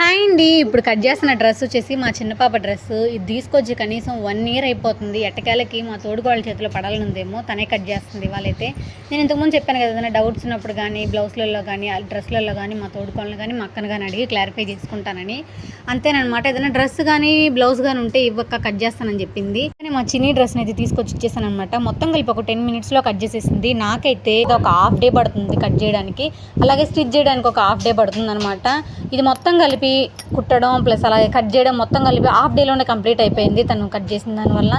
Hi అండి. ఇప్పుడు cut చేస్తున్న డ్రెస్ వచ్చేసి మా చిన్న పాప డ్రెస్. ఇది తీసుకొచ్చి కనీసం వన్ ఇయర్ అయిపోతుంది. ఎట్టకేలకి మా తోడుకోళ్ళ చేతిలో పడాలనుందేమో తనే కట్ చేస్తుంది వాళ్ళైతే నేను ఇంతకుముందు చెప్పాను కదా ఏదైనా డౌట్స్ ఉన్నప్పుడు కానీ బ్లౌజ్లలో కానీ డ్రెస్లలో కానీ మా తోడుకోళ్ళని కానీ మా అక్కను కానీ అడిగి క్లారిఫై చేసుకుంటానని. అంతేనమాట ఏదైనా డ్రెస్ కానీ బ్లౌజ్ కానీ ఉంటే ఇవ్వక కట్ చేస్తానని చెప్పింది. కానీ మా చిన్ని డ్రెస్ని అయితే తీసుకొచ్చి ఇచ్చేసానమాట మొత్తం కలిపి ఒక టెన్ మినిట్స్లో కట్ చేసేసింది. నాకైతే ఇది ఒక హాఫ్ డే పడుతుంది కట్ చేయడానికి. అలాగే స్టిచ్ చేయడానికి ఒక హాఫ్ డే పడుతుంది అనమాట ఇది మొత్తం కలిపి కుట్టడం ప్లస్ అలాగే కట్ చేయడం మొత్తం కలిపి హాఫ్ డేలోనే కంప్లీట్ అయిపోయింది తను కట్ చేసిన దానివల్ల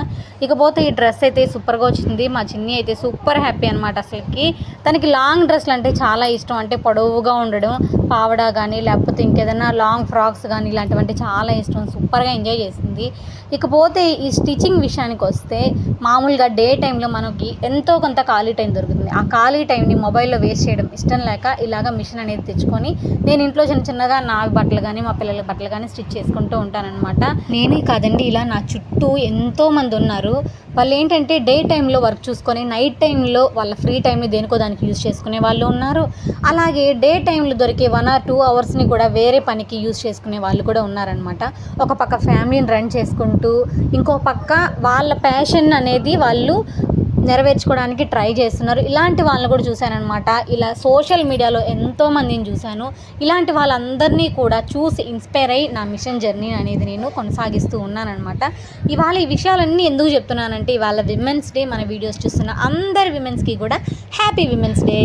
ఇకపోతే ఈ డ్రెస్ అయితే సూపర్గా వచ్చింది. మా చిన్ని అయితే సూపర్ హ్యాపీ అనమాట అసలుకి. తనకి లాంగ్ డ్రెస్లు అంటే చాలా ఇష్టం. అంటే పొడవుగా ఉండడం పావడా కానీ లేకపోతే ఇంకేదైనా లాంగ్ ఫ్రాక్స్ కానీ ఇలాంటివంటే చాలా ఇష్టం. సూపర్గా ఎంజాయ్ చేసింది. ఇకపోతే ఈ స్టిచ్చింగ్ విషయానికి వస్తే మామూలుగా డే టైంలో మనకి ఎంతో కొంత ఖాళీ టైం దొరుకుతుంది. ఆ ఖాళీ టైంని మొబైల్లో వేస్ట్ చేయడం ఇష్టం లేక ఇలాగ మిషన్ అనేది తెచ్చుకొని నేను ఇంట్లో చిన్న చిన్నగా నా బట్టలు కానీ మా పిల్లల బట్టలు కానీ స్టిచ్ చేసుకుంటూ ఉంటానన్నమాట. నేనే కాదండి ఇలా నా చుట్టూ ఎంతో మంది ఉన్నారు. వాళ్ళు ఏంటంటే డే టైంలో వర్క్ చూసుకొని నైట్ టైంలో వాళ్ళ ఫ్రీ టైంని దేనికో దానికి యూజ్ చేసుకునే వాళ్ళు ఉన్నారు. అలాగే డే టైంలో దొరికే వన్ ఆర్ టూ అవర్స్ని కూడా వేరే పనికి యూజ్ చేసుకునే వాళ్ళు కూడా ఉన్నారనమాట ఒక పక్క ఫ్యామిలీని రన్ చేసుకుంటూ ఇంకో పక్క వాళ్ళ ప్యాషన్ అనేది వాళ్ళు నెరవేర్చుకోవడానికి ట్రై చేస్తున్నారు. ఇలాంటి వాళ్ళని కూడా చూశానమాట ఇలా సోషల్ మీడియాలో ఎంతో మందిని చూశాను. ఇలాంటి వాళ్ళందరినీ కూడా చూసి ఇన్స్పైర్ అయ్యి నా మిషన్ జర్నీ అనేది నేను కొనసాగిస్తూ ఉన్నానమాట ఇవాళ ఈ విషయాలన్నీ ఎందుకు చెప్తున్నానంటే ఇవాళ విమెన్స్ డే మన వీడియోస్ చూస్తున్న అందరి విమెన్స్కి కూడా హ్యాపీ విమెన్స్ డే